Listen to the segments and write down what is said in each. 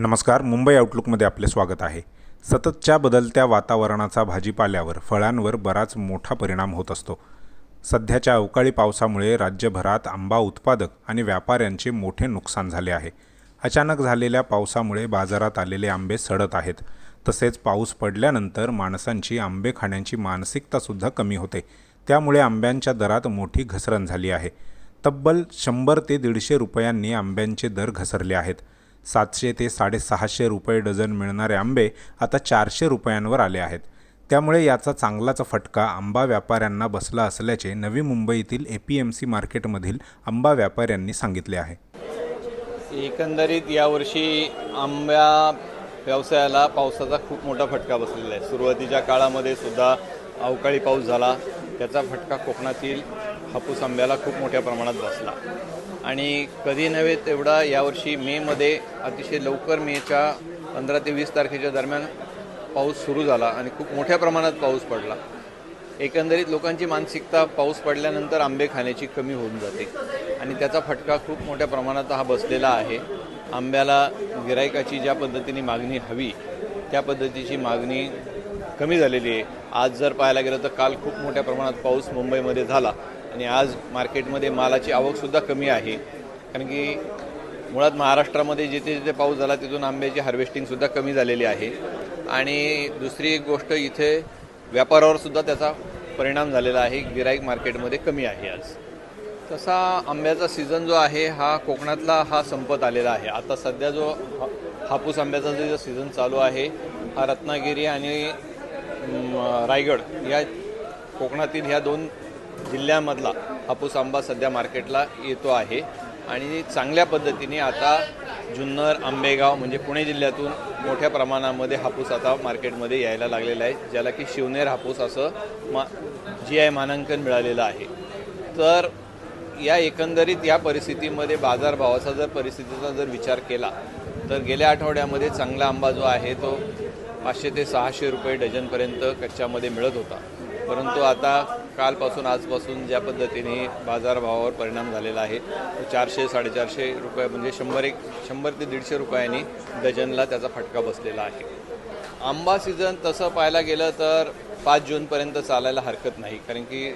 नमस्कार मुंबई आउटलुकमध्ये आपले स्वागत आहे. सततच्या बदलत्या वातावरणाचा भाजीपाल्यावर फळांवर बराच मोठा परिणाम होत असतो. सध्याच्या अवकाळी पावसामुळे राज्यभरात आंबा उत्पादक आणि व्यापाऱ्यांचे मोठे नुकसान झाले आहे. अचानक झालेल्या पावसामुळे बाजारात आलेले आंबे सडत आहेत. तसेच पाऊस पडल्यानंतर माणसांची आंबे खाण्याची मानसिकतासुद्धा कमी होते. त्यामुळे आंब्यांच्या दरात मोठी घसरण झाली आहे. तब्बल शंभर ते दीडशे रुपयांनी आंब्यांचे दर घसरले आहेत. सातशे ते साडेसहाशे रुपये डझन मिळणारे आंबे आता चारशे रुपयांवर आले आहेत. त्यामुळे याचा चांगलाच फटका आंबा व्यापाऱ्यांना बसला असल्याचे नवी मुंबईतील ए पी एम सी मार्केटमधील आंबा व्यापाऱ्यांनी सांगितले आहे. एकंदरीत यावर्षी आंब्या व्यवसायाला पावसाचा खूप मोठा फटका बसलेला आहे. सुरुवातीच्या काळामध्ये सुद्धा अवकाळी पाऊस झाला. त्याचा फटका कोकणातील हापूस आंब्याला खूप मोठ्या प्रमाणात बसला. आणि कधी नव्हे तेवढा यावर्षी मेमध्ये अतिशय लवकर मेच्या पंधरा ते वीस तारखेच्या दरम्यान पाऊस सुरू झाला आणि खूप मोठ्या प्रमाणात पाऊस पडला. एकंदरीत लोकांची मानसिकता पाऊस पडल्यानंतर आंबे खाण्याची कमी होऊन जाते. आणि त्याचा फटका खूप मोठ्या प्रमाणात हा बसलेला आहे. आंब्याला गिरायकाची ज्या पद्धतीने मागणी हवी त्या पद्धतीची मागणी कमी झालेली आहे. आज जर पाहायला गेलं तर काल खूप मोठ्या प्रमाणात पाऊस मुंबईमध्ये झाला. आणि आज मार्केटमध्ये मालाची आवकसुद्धा कमी आहे. कारण की मुळात महाराष्ट्रामध्ये जिथे जिथे पाऊस झाला तिथून आंब्याची हार्वेस्टिंगसुद्धा कमी झालेली आहे. आणि दुसरी एक गोष्ट इथे व्यापारावरसुद्धा त्याचा परिणाम झालेला आहे. गिराईक मार्केटमध्ये कमी आहे आज. तसा आंब्याचा सीझन जो आहे हा कोकणातला हा संपत आलेला आहे. आता सध्या जो हा- हापूस आंब्याचा जो सीझन चालू आहे हा रत्नागिरी आणि रायगड या कोकणातील ह्या दोन जिल्ह्यामधला हापूस आंबा सध्या मार्केटला येतो आहे. आणि चांगल्या पद्धतीने आता जुन्नर आंबेगाव म्हणजे पुणे जिल्ह्यातून मोठ्या प्रमाणामध्ये हापूस आता मार्केटमध्ये यायला लागलेला आहे ज्याला की शिवनेर हापूस असं मा जी आय मानांकन मिळालेलं आहे. तर या एकंदरीत या परिस्थितीमध्ये बाजारभावाचा जर परिस्थितीचा जर विचार केला तर गेल्या आठवड्यामध्ये चांगला आंबा जो आहे तो पाचशे ते सहाशे रुपये डझनपर्यंत कच्च्यामध्ये मिळत होता. परंतु आता कालपासून आजपासून ज्या पद्धतीने बाजारभावावर परिणाम झालेला आहे तो चारशे साडेचारशे रुपये म्हणजे शंभर एक शंभर ते दीडशे रुपयांनी डझनला त्याचा फटका बसलेला आहे. आंबा सीझन तसं पाहायला गेलं तर पाच जूनपर्यंत चालायला हरकत नाही कारण की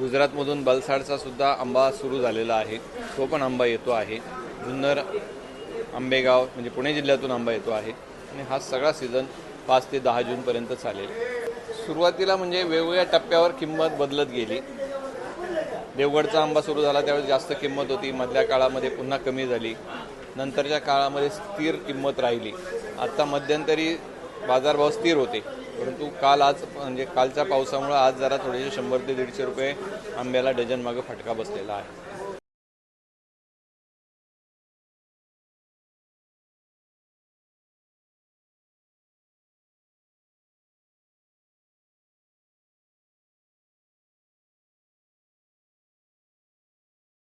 गुजरातमधून बलसाडचा सुद्धा आंबा सुरू झालेला आहे. तो पण आंबा येतो आहे. जुन्नर आंबेगाव म्हणजे पुणे जिल्ह्यातून आंबा येतो आहे. आणि हा सगळा सीझन पाच ते दहा जूनपर्यंत चालेल. सुरुवातीला म्हणजे वेगवेगळ्या टप्प्यावर किंमत बदलत गेली. देवगडचा आंबा सुरू झाला त्यावेळेस जास्त किंमत होती. मधल्या काळामध्ये पुन्हा कमी झाली. नंतरच्या काळामध्ये स्थिर किंमत राहिली. आत्ता मध्यंतरी बाजारभाव स्थिर होते. परंतु काल आज म्हणजे कालच्या पावसामुळे आज जरा थोडेसे शंभर ते दीडशे रुपये आंब्याला डझन मागं फटका बसलेला आहे.